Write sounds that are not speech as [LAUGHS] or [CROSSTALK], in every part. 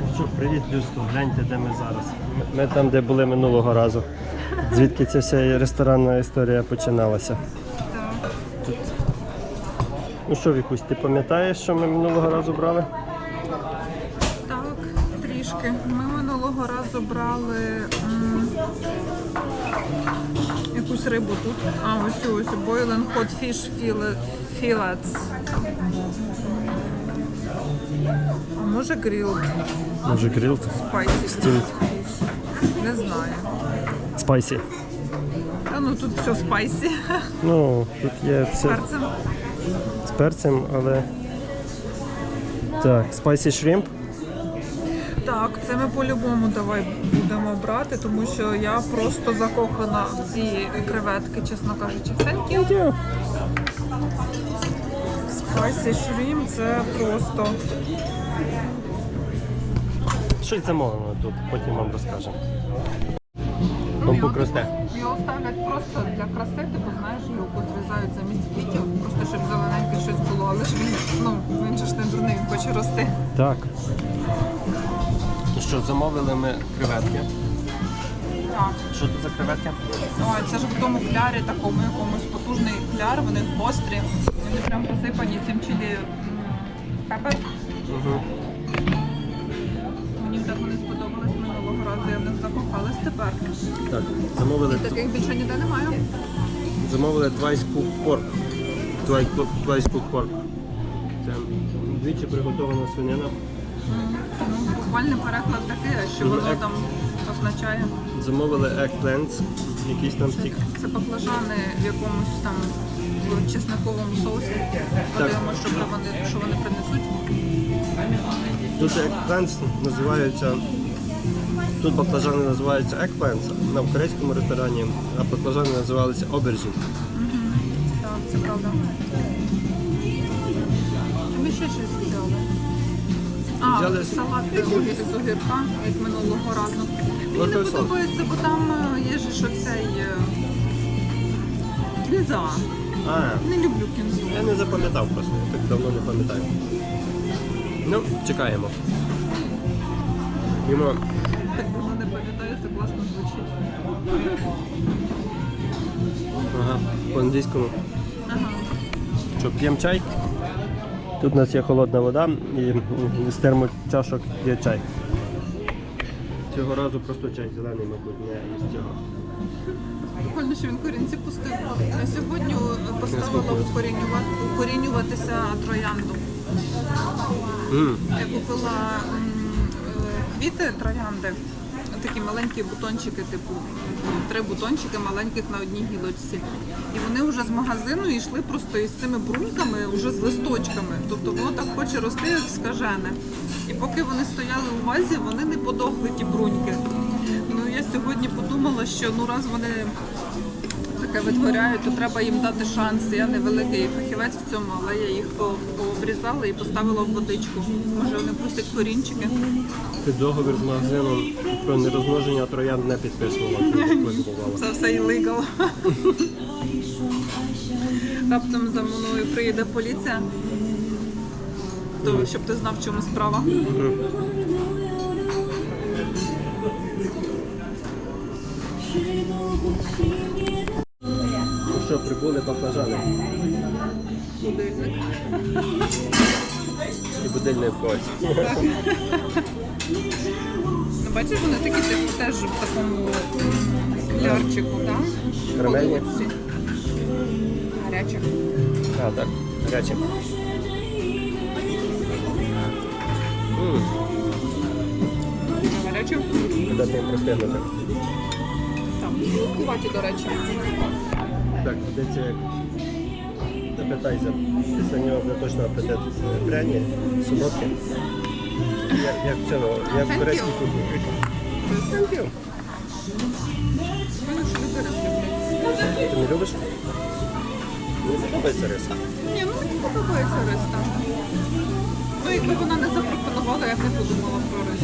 Ну що, привіт, людство, гляньте, де ми зараз. Ми, там, де були минулого разу. Звідки ця вся ресторанна історія починалася. Тут. Ну що, Вікусь, ти пам'ятаєш, що ми минулого разу брали? Так, трішки. Ми минулого разу брали м, якусь рибу тут. А, ось ось Boiling Hot Fish Fillet- Fillets. А може грил Може, грилд? спайсі. Стіль. Не знаю. Спайсі. Та ну тут все спайсі. Ну, тут є все Перцем. з перцем, але. Так, спайсі шрімп. Так, це ми по-любому давай будемо брати, тому що я просто закохана в ці креветки, чесно кажучи. Thank you. Spicy shrimp це просто Щось замовлено тут, потім вам розкажемо. Бамбук росте. Його ставлять просто для краси, типу, знаєш, його позрізають замість квітів, просто щоб зелененьке щось було, але ж він, ну, він же ж не дурний, він хоче рости. Так. Ну що, замовили ми креветки. Так. Що це за креветки? Ой, це ж в тому клярі такому якомусь потужний кляр, вони гострі, вони прям посипані цим чилі пепер. Угу. Мені так вони сподобались минулого разу, я в них закохалась тепер. Так, замовили, Таких більше ніде немає. замовили twice cooked pork. Twice twice cooked pork. Це двічі приготована свинина. М, Ну, буквальний переклад такий, що воно там означає. Замовили eggplants, якийсь там тік. Це баклажани в якомусь там в чесноковому соусі. Подивимося, що вони, що вони принесуть. Тут eggplants називаються. Тут баклажани називаються eggplants на в корейському ресторані, а баклажани називалися aubergine. Так, це правда. Ми ще щось взяли. А, Взяли салат такий з огірка, як минулого разу. Мені не подобається, бо там е, є ж що цей е, кінза. А, Не люблю кінзу. я не запам'ятав просто, я так давно не пам'ятаю. Ну, чекаємо. Їмо Так давно не пам'ятаю, це класно звучить. ага, по-англійському. Ага. Що, п'ємо чай? Тут у нас є холодна вода і з термочашок є чай. Цього разу просто чай зелений, мабуть, не із цього. Прикольно, що він корінці пустив. Я сьогодні поставила укорінюватися троянду. М, Я купила м, е, квіти троянди, такі маленькі бутончики, типу три бутончики маленьких на одній гілочці. І вони вже з магазину йшли просто із цими бруньками, вже з листочками. Тобто воно так хоче рости, як скажене. І поки вони стояли у вазі, вони не подохли ті бруньки. Ну я сьогодні подумала, що ну раз вони таке витворяють, то треба їм дати шанс. Я не великий фахівець в цьому, але я їх пообрізала і поставила в водичку. Може вони пустять корінчики. Ти договір з магазином про нерозмноження троянд не підписувала. Це все illegal. Раптом за мною приїде поліція. То, щоб ти знав, в чому справа. Ну що, прибули баклажани. Будильник. І будильний в когось. Ну, бачиш, вони такі типу, теж в такому склярчику, так? Карамельні? Гаряче. А, так, гаряче. М, Гаряче? Куди ти їм простигнути? Там. Куваті, до речі. Так, йдеться як апетайзер. Після нього буде точно апетит пряні, солодкі. Як, як цього, як в корейській кухні. Thank you. Ти не любиш? Мені подобається рис. Ні, ну мені подобається рис там. Ну, якби вона не запропонувала, я б не подумала про рис.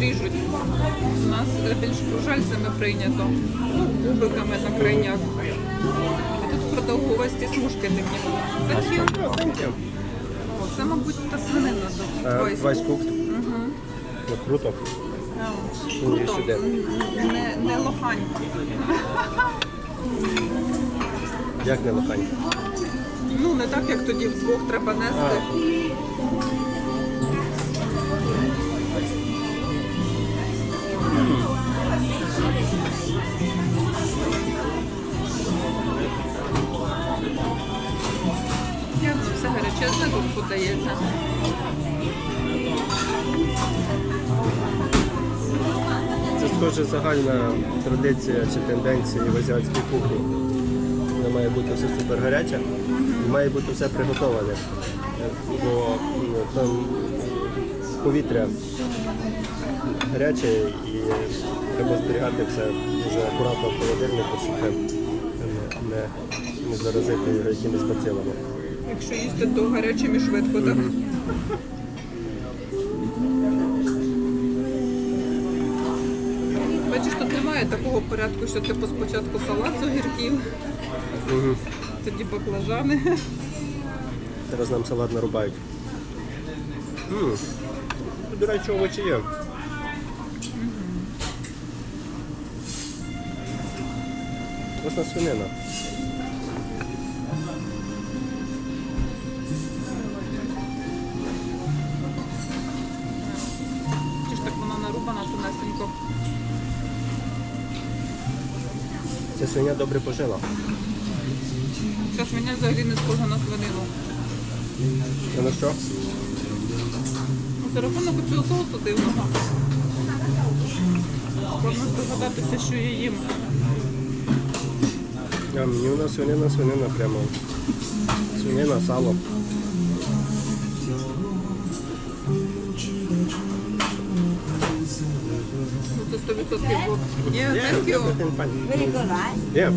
Ріжуть. У нас е, більш кружальцями прийнято, ну, кубиками на крайняк. А тут продовгувасті смужки такі. Такі. Це, мабуть, та свинина до Вайс Вайс. кукт. Ну, круто. Круто. Не, не лохань. Як не лохань? Ну, не так, як тоді вдвох треба нести. Як це все гарячезне тут. Це схоже загальна традиція чи тенденція в азіатській кухні. Не має бути все супер гаряче, має бути все приготоване. Бо ну, там повітря гаряче і треба зберігати все дуже акуратно в холодильнику, щоб не, не, не заразити його якимись бацилами. Якщо їсти, то гарячим і швидко, так? Бачиш, тут немає такого порядку, що типу спочатку салат з огірків, Угу. тоді баклажани. Зараз нам салат нарубають. М, До речі, овочі є. Власна свинина. Чи ж так вона нарубана тонесенько. Ця свиня добре пожила. Ця свиня взагалі не схожа на свинину. А на що? Ну, За рахунок цього соусу дивного. Складно здогадатися, що я їм. А мені свинина, свинина прямо. Свинина, сало. Ну, це 100% було. Yeah, thank you. everything fine. Very good, right? Yeah,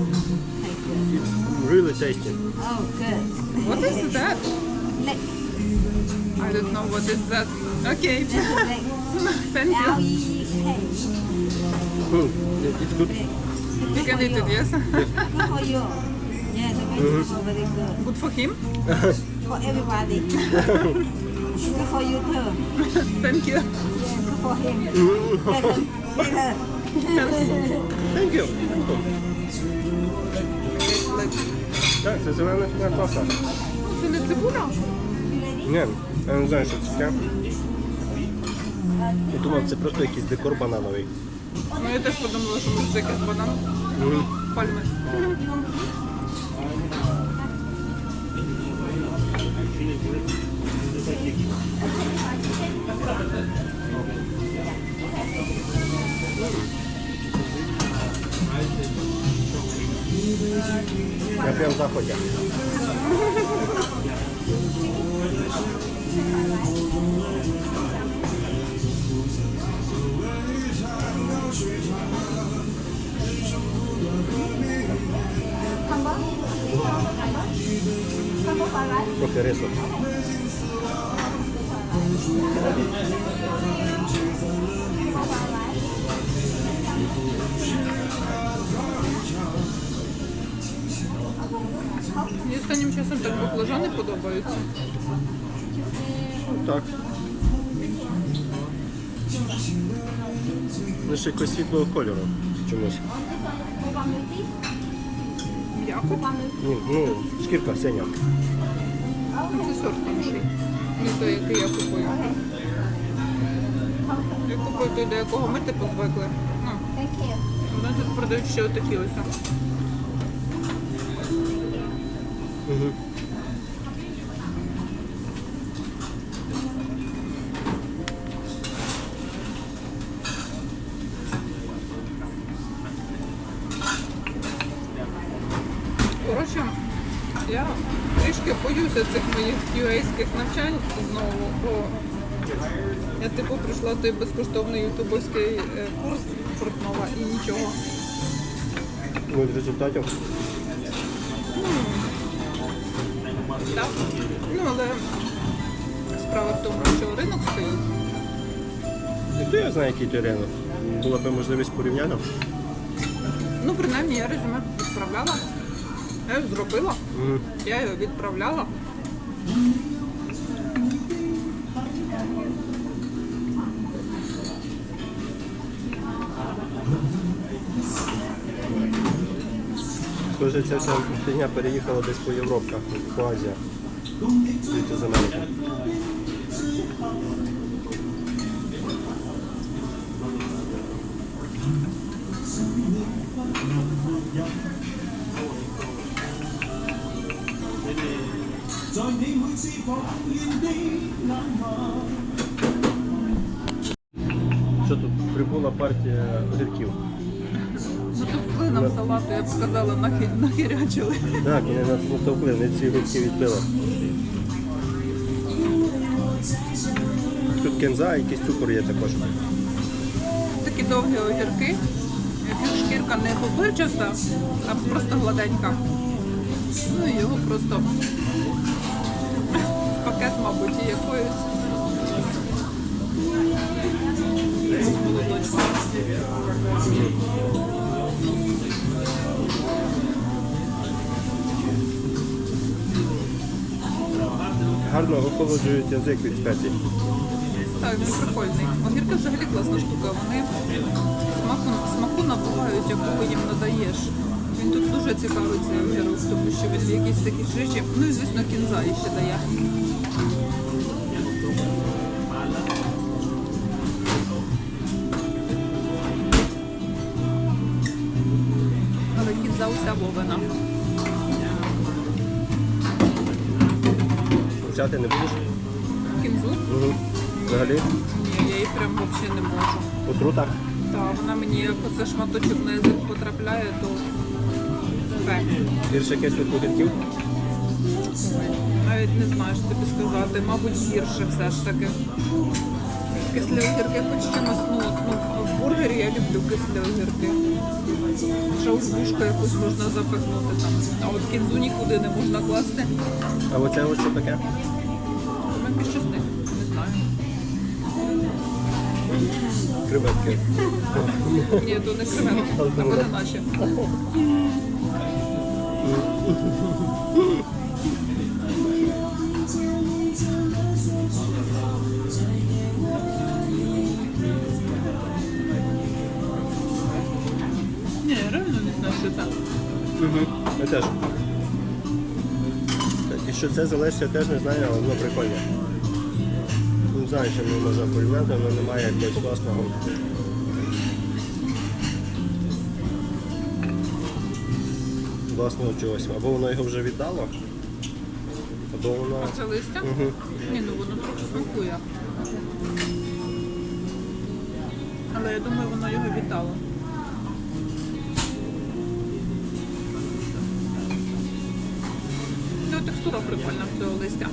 Thank you. it's really tasty. Oh, good. What is that? Leg. I don't know what is that. Okay. This leg. Thank you. L-E-K. Mm, it's good. You can eat it, yes? Good for you. Yeah, the vegetable very good. Good for him. For everybody. good for you too. Thank you. Yeah, good for him. Thank you. It's like- Так, це зелена класна. Це не цибуля? Ні, я не знаю, що це таке. Я думав, це просто якийсь декор банановий. Ну я теж подумала, що може це якийсь банан. Мгм. Пальми. Я прям в заході. Рису. Мені останнім часом так баклажани подобаються. Так. Ну, ще якогось світлого кольору чомусь. М'яко. Ні, ну, шкірка синя. Ну, сорт інший. Не той, який я купую. Я купую той, до якого ми типу звикли. Ну, вони тут продають ще отакі ось. Угу. Коротше, я трішки боюся цих моїх QA-ських навчань знову, бо я типу прийшла той безкоштовний ютубовський е, курс Фортнова і нічого. Ну, з результатів. Так. Ну, але справа в тому, що ринок стоїть. Хто я знаю, який той ринок? Була б можливість порівняти. Ну, принаймні, я резюме відправляла. Я його зробила, я його відправляла. Схоже, ця вся фігня переїхала десь по Європках, по Азії. Звідти з Америки. Що тут прибула партія огірків? Ну тут клином салату, я б сказала, нахи- нахирячили. Так, вони нас натовкли, вони ці огірки відбили. Тут кінза, якийсь цукор є також. Такі довгі огірки, яких шкірка не пупирчаста, а просто гладенька. Ну і його просто в пакет, мабуть, і якоюсь. молоточком. Гарно охолоджують язик від спецій. Так, він прикольний. Огірки взагалі класна штука. Вони смаку, смаку набувають, якого їм надаєш. Він тут дуже цікавий цей огірок, тому що він якісь такі шиші. Ну і звісно, кінза ще дає. Але кінза уся вовина. Взяти не будеш? Кінзу? Угу. Взагалі, Ні, я її прям взагалі не можу. отрута. Так, вона мені як оце шматочок на язик потрапляє, то фе. Гірше кислих огірків. Навіть не знаю, що тобі сказати. Мабуть, гірше все ж таки. Кислі огірки хоч чимось, ну, ну, в бургері я люблю кислі огірки. Шаушбушка якусь можна запихнути там. А от кінзу нікуди не можна класти. А оце ось що таке? Ми щось не, не знаю. Креветки. Ні, то не креветки, а вони наші. Це. Угу. Я теж. І що це залежить, я теж не знаю, але воно прикольне. Не знаю, що мені можна порівняти, але немає якогось власного. Власного чогось. Або воно його вже віддало, або воно. Оце листя? Угу. Ні, ну воно трохи смакує. Але я думаю, воно його вітало. Текстура прикольна в цього листя.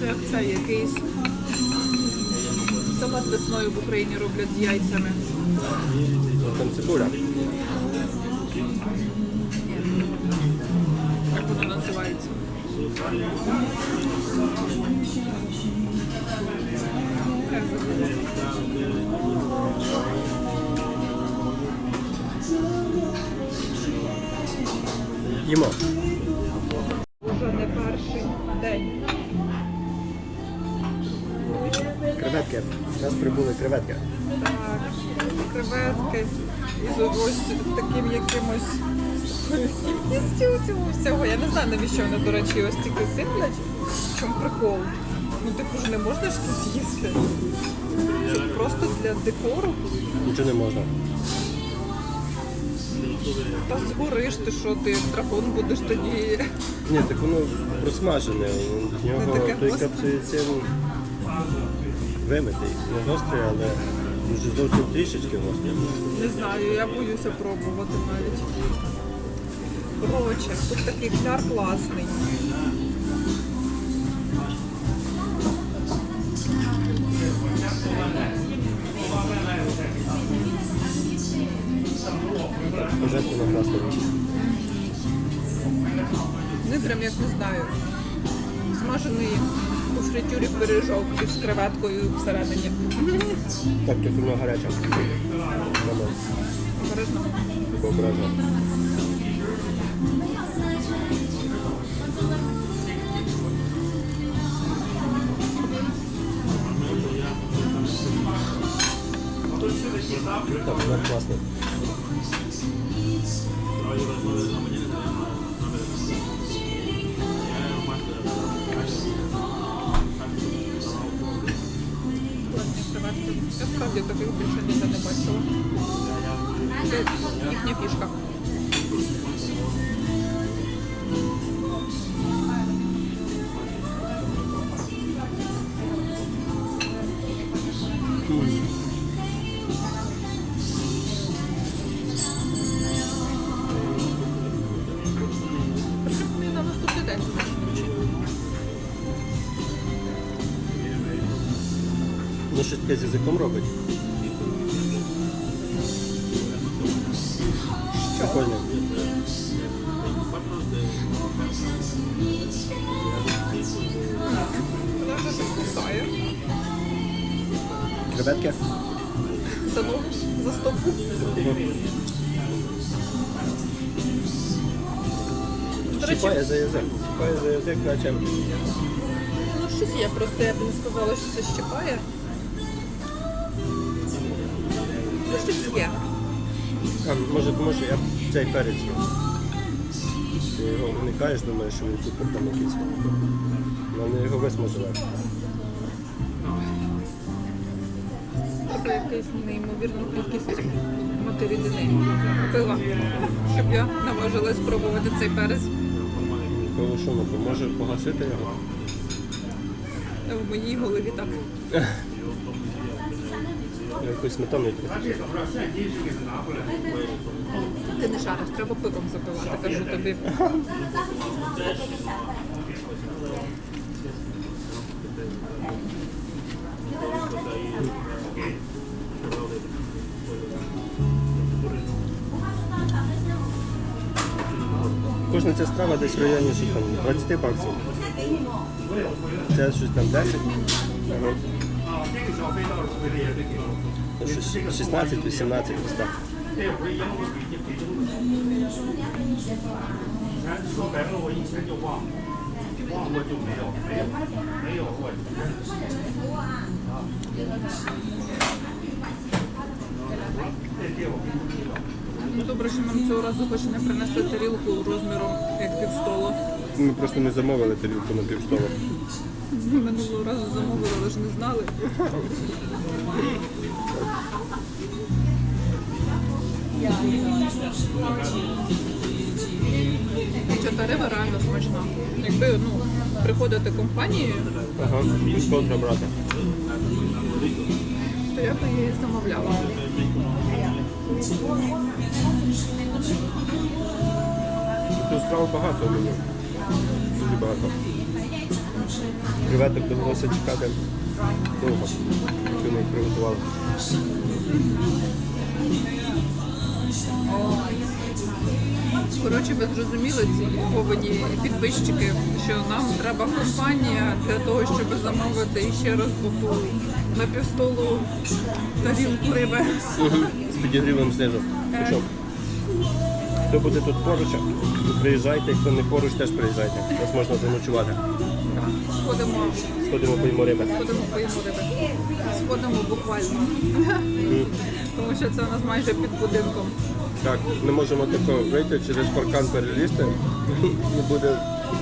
Це як це якийсь салат весною в Україні роблять з яйцями. Там цибуля. Як воно називається? Їмо. Креветки. Нас прибули креветки. Так, креветки із ось таким якимось хімністю цього всього. Я не знаю, навіщо вони, до речі, ось тільки сиплять. В чому прикол? Ну, типу ж не можна ж це з'їсти. Це просто для декору. Нічого не можна. Та згориш ти що ти, дракон будеш тоді. Ні, так воно просмажене. В нього той гостре? Вимитий. Не гострий, але вже зовсім трішечки гострий. Не знаю, я боюся пробувати навіть. Коротше, тут такий кляр класний. Божественно красний. Вони прям як не знаю. Смажений у фритюрі пиріжок із креветкою всередині. Так, тут воно гаряче. Нормально. Обережно. Так, класно. Креветки. Я справді таких більше ніде не бачила. Це їхня фішка. Таке з язиком робить. Вона вже. Креветки? За ногу, за стопу. Чіпає за язик. Чіпає за язик, наче. ну щось є, просто я б не сказала, що це щипає. Ну щось є. А, може, може, я цей перець. їм. Ти його уникаєш, думаєш, що він супер там якийсь. Але його висмажили. Треба якась неймовірну кількість матерідини пила, щоб я наважилась спробувати цей перець. Коли що, ну, поможе погасити його. В моїй голові так. [LAUGHS] Якусь сметану трохи. Ти не шариш, треба пивом запивати, кажу тобі. Кожна ця страва десь в районі що там, 20 баксів. Це щось там 10. Ага. Ну, щось 16-18 ось так. 说白了，我以前就忘了，忘了就没有，没有，没有我。 Ну добре, що нам цього разу хоч не принесли тарілку розміром як півстолу. Ми просто не замовили тарілку на півстолу. Минулого разу замовили, але ж не знали. Хоча риба реально смачна. Якби ну, приходити компанією, Ага, контра брати. то я б її замовляла. Тут страв багато у мене. Дуже багато. Креветок довелося чекати довго. Поки ми їх приготували. Коротше, ви зрозуміли ці повинні підписчики, що нам треба компанія для того, щоб замовити ще раз таку на півстолу тарілку риби. З підігрівом знизу. Хто буде тут поруч, приїжджайте, хто не поруч, теж приїжджайте. Нас можна заночувати. Сходимо, Сходимо поїмо риби. сходимо поїмо риби. Сходимо буквально. Тому що це у нас майже під будинком. Так, не можемо тако вийти через паркан перелізти. І буде,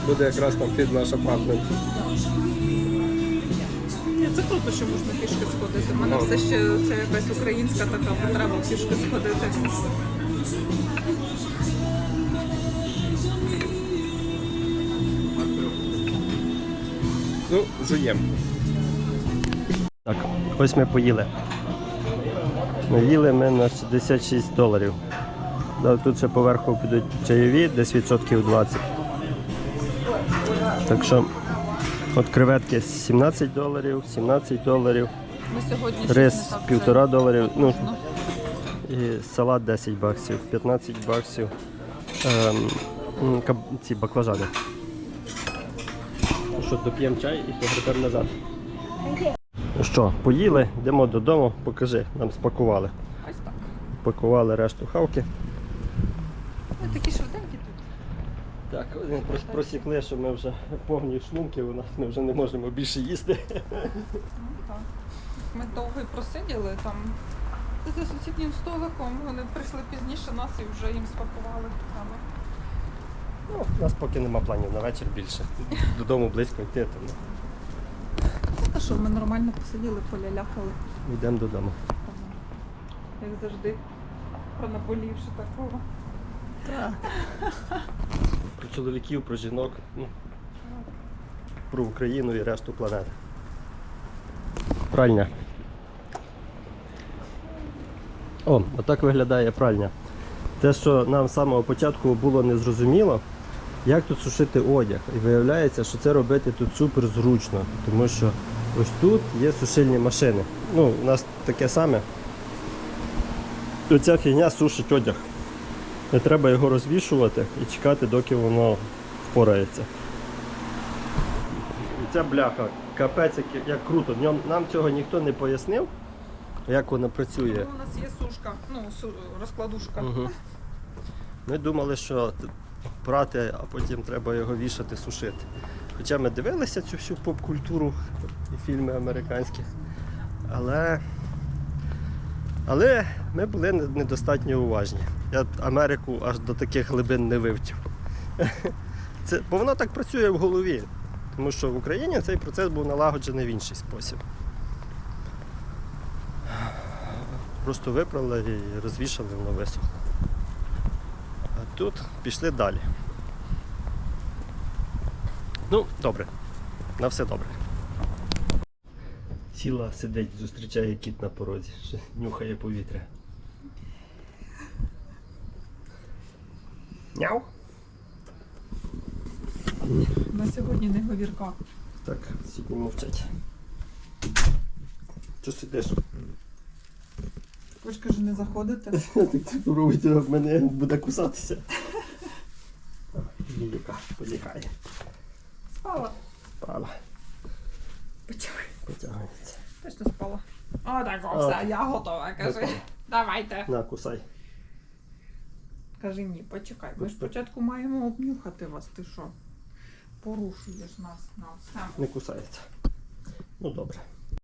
буде якраз там під наш апартмент. Це круто, що можна пішки сходити. У мене Ага. все ще це якась українська така потреба пішки сходити. Ну, жуємо. Так, ось ми поїли. Наїли ми на 66 доларів. Тут ще поверху підуть чайові, десь відсотків 20. Так що от креветки 17 доларів, 17 доларів, рис так це півтора доларів, ну і салат 10 баксів, 15 баксів. Ем, ці баклажани. Що, доп'ємо чай і погребемо назад. Ну що, поїли, йдемо додому, покажи, нам спакували. Ось так. Пакували решту хавки. Вони такі швиденькі тут. Так, вони прос- просікли, що ми вже повні шлунки, у нас ми вже не можемо більше їсти. Ну, так. Ми довго і просиділи там за сусіднім столиком. Вони прийшли пізніше нас і вже їм спакували. Ну, у нас поки нема планів на вечір більше. Додому близько йти, тому Та що, ми нормально посиділи, полялякали. йдемо додому. Як завжди, пронаболівши такого. Про чоловіків, про жінок, ну, про Україну і решту планети. Пральня. О, отак виглядає пральня. Те, що нам з самого початку було незрозуміло, як тут сушити одяг. І виявляється, що це робити тут супер зручно, тому що ось тут є сушильні машини. Ну, у нас таке саме. Оця фігня сушить одяг. Не треба його розвішувати і чекати, доки воно впорається. І ця бляха, капець, як, як круто. Днем- Нам цього ніхто не пояснив, як вона працює. Ну, у нас є сушка, ну, розкладушка. Угу. Ми думали, що прати, а потім треба його вішати, сушити. Хоча ми дивилися цю всю поп-культуру і фільми американські. Але, але ми були недостатньо уважні. Я Америку аж до таких глибин не вивчив. Це, бо воно так працює в голові. Тому що в Україні цей процес був налагоджений в інший спосіб. Просто випрали і розвішали, воно висохло. Тут пішли далі. Ну, добре. На все добре. Сіла сидить, зустрічає кіт на порозі, ще нюхає повітря. Няу. На сьогодні не говірка. Так, сьогодні мовчать. Що сидиш? Ви ж кажу, не заходите. [LAUGHS] Так тут робить в мене буде кусатися. Лілюка подихає. Спала. Спала. Почали. Потягується. Ти ж не спала. О, так, о, все, я готова, кажи. Готова. Давайте. На, кусай. Кажи ні, почекай. Ми ж спочатку маємо обнюхати вас, ти що? Порушуєш нас на все. Не кусається. Ну добре.